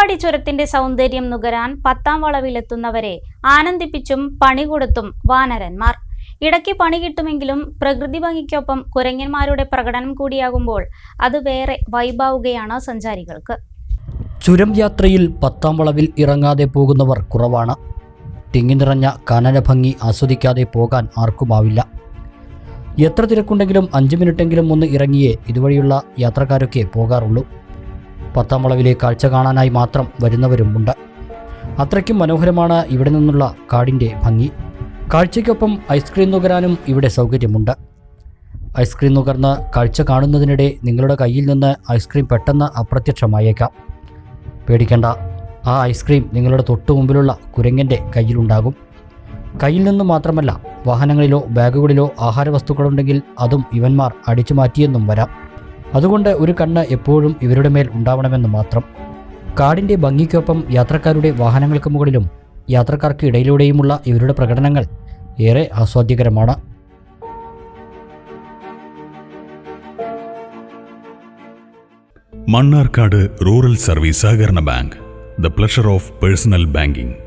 മേപ്പാടി ചുരത്തിന്റെ സൗന്ദര്യം നുകരാൻ പത്താം വളവിലെത്തുന്നവരെ ആനന്ദിപ്പിച്ചും പണി കൊടുത്തും വാനരന്മാർ. ഇടയ്ക്ക് പണി കിട്ടുമെങ്കിലും പ്രകൃതി ഭംഗിക്കൊപ്പം കുരങ്ങന്മാരുടെ പ്രകടനം കൂടിയാകുമ്പോൾ അത് വേറെ വൈബാവുകയാണ് സഞ്ചാരികൾക്ക്. ചുരം യാത്രയിൽ പത്താം വളവിൽ ഇറങ്ങാതെ പോകുന്നവർ കുറവാണ്. തിങ്ങി നിറഞ്ഞ കാനന ഭംഗി ആസ്വദിക്കാതെ പോകാൻ ആർക്കുമാവില്ല എത്ര തിരക്കുണ്ടെങ്കിലും അഞ്ച് മിനിറ്റെങ്കിലും ഒന്ന് ഇറങ്ങിയേ ഇതുവഴിയുള്ള യാത്രക്കാരൊക്കെ പോകാറുള്ളൂ. പത്താം വളവിലെ കാഴ്ച കാണാനായി മാത്രം വരുന്നവരുമുണ്ട്. അത്രയ്ക്കും മനോഹരമാണ് ഇവിടെ നിന്നുള്ള കാടിന്റെ ഭംഗി. കാഴ്ചയ്ക്കൊപ്പം ഐസ്ക്രീം നുകരാനും ഇവിടെ സൗകര്യമുണ്ട്. ഐസ്ക്രീം നുകർന്ന് കാഴ്ച കാണുന്നതിനിടെ നിങ്ങളുടെ കയ്യിൽ നിന്ന് ഐസ്ക്രീം പെട്ടെന്ന് അപ്രത്യക്ഷമായേക്കാം. പേടിക്കേണ്ട. ആ ഐസ്ക്രീം നിങ്ങളുടെ തൊട്ടു മുമ്പിലുള്ള കുരങ്ങന്റെ കയ്യിലുണ്ടാകും. കയ്യിൽ നിന്ന് മാത്രമല്ല വാഹനങ്ങളിലോ ബാഗുകളിലോ ആഹാരവസ്തുക്കളുണ്ടെങ്കിൽ അതും ഇവന്മാർ അടിച്ചു മാറ്റിയെന്നും വരാം. അതുകൊണ്ട് ഒരു കണ്ണ് എപ്പോഴും ഇവരുടെ മേൽ ഉണ്ടാവണമെന്ന് മാത്രം. കാടിന്റെ ഭംഗിക്കൊപ്പം യാത്രക്കാരുടെ വാഹനങ്ങൾക്ക് മുകളിലും യാത്രക്കാർക്ക് ഇടയിലൂടെയുമുള്ള ഇവരുടെ പ്രകടനങ്ങൾ ഏറെ ആസ്വാദ്യകരമാണ്. മണ്ണാർക്കാട് റൂറൽ സർവീസ് സഹകരണ bank the pleasure of personal banking.